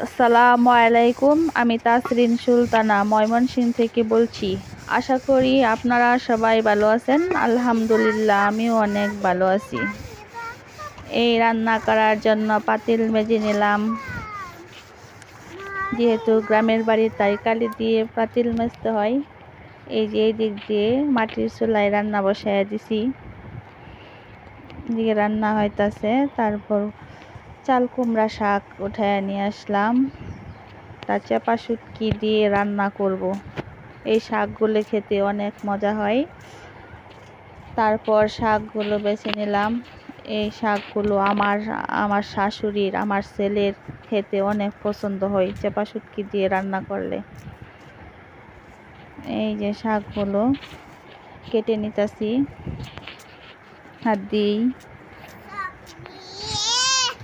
আসসালামু আলাইকুম, আমি তাসরিন সুলতানা ময়মনসিং থেকে বলছি। আশা করি আপনারা সবাই ভালো আছেন। আলহামদুলিল্লাহ, আমিও অনেক ভালো আছি। এই রান্না করার জন্য পাতিল মেজে নিলাম। যেহেতু গ্রামের বাড়ির কালি দিয়ে পাতিল মেজতে হয়, এই যে এই দিক দিয়ে মাটির চুলায় রান্না বসায় দিছি। দিকে রান্না হইতাছে, তারপর চাল, কুমড়া শাক উঠায় নিয়ে আসলাম। তা চেপা শুটকি দিয়ে রান্না করব। এই শাকগুলো খেতে অনেক মজা হয়। তারপর শাকগুলো বেছে নিলাম। এই শাকগুলো আমার আমার শাশুড়ির, আমার ছেলের খেতে অনেক পছন্দ হয় চেপা শুটকি দিয়ে রান্না করলে। এই যে শাকগুলো কেটে নিতেছি। হাত দিই।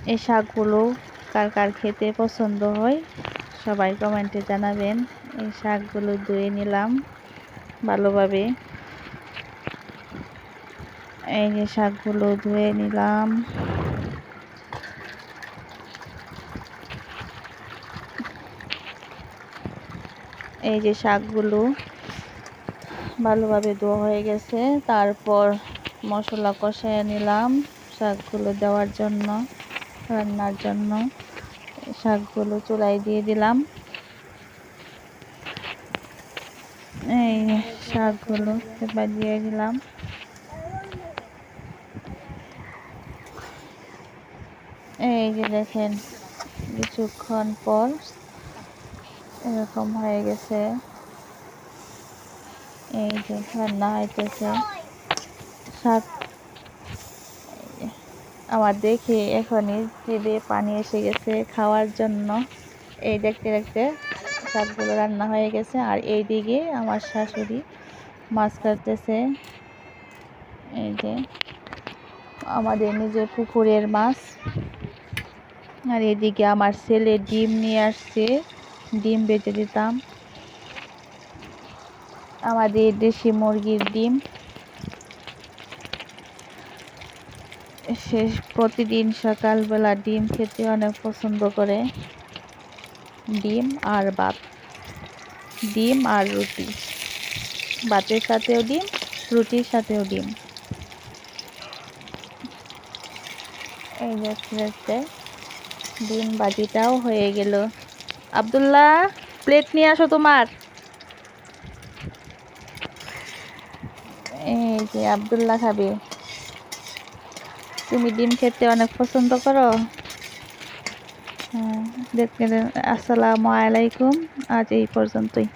এই শাকগুলো কার কার খেতে পছন্দ হয় সবাই কমেন্টে জানাবেন। এই শাকগুলো ধুয়ে নিলাম ভালোভাবে। এই যে শাকগুলো ধুয়ে নিলাম। এই যে শাকগুলো ভালোভাবে ধোয়া হয়ে গেছে, তারপর মশলা কষায় নিলাম শাকগুলো দেওয়ার জন্য। রান্নার জন্য শাকগুলো চুলাই দিয়ে দিলাম। এই শাকগুলো এবার দিয়ে দিলাম। এই যে দেখেন, কিছুক্ষণ পর এরকম হয়ে গেছে। এই যে রান্না হইতেছে। শাক আমার দেখে এখনই জিভে পানি এসে গেছে খাওয়ার জন্য। এই দেখতে দেখতে শাকগুলো রান্না হয়ে গেছে আর এই দিকে আমার শাশুড়ি মাছ কাটতেছে। এই যে আমাদের নিজের পুকুরের মাছ। আর এদিকে আমার ছেলে ডিম নিয়ে আসছে, ডিম বেঁচে দিতাম। আমাদের দেশি মুরগির ডিম। সে প্রতিদিন সকালবেলা ডিম খেতে অনেক পছন্দ করে। ডিম আর ভাত। ডিম আর রুটি। ভাতের সাথেও ডিম, রুটির সাথেও ডিম। এই যাচ্ছে ডিম বাজিটাও হয়ে গেল। আবদুল্লাহ প্লেট নিয়ে আসো তোমার। এই যে আবদুল্লাহ খাবে। তুমি ডিম খেতে অনেক পছন্দ করো? হ্যাঁ দেখতে আসসালামু আলাইকুম। আজ এই পর্যন্তই।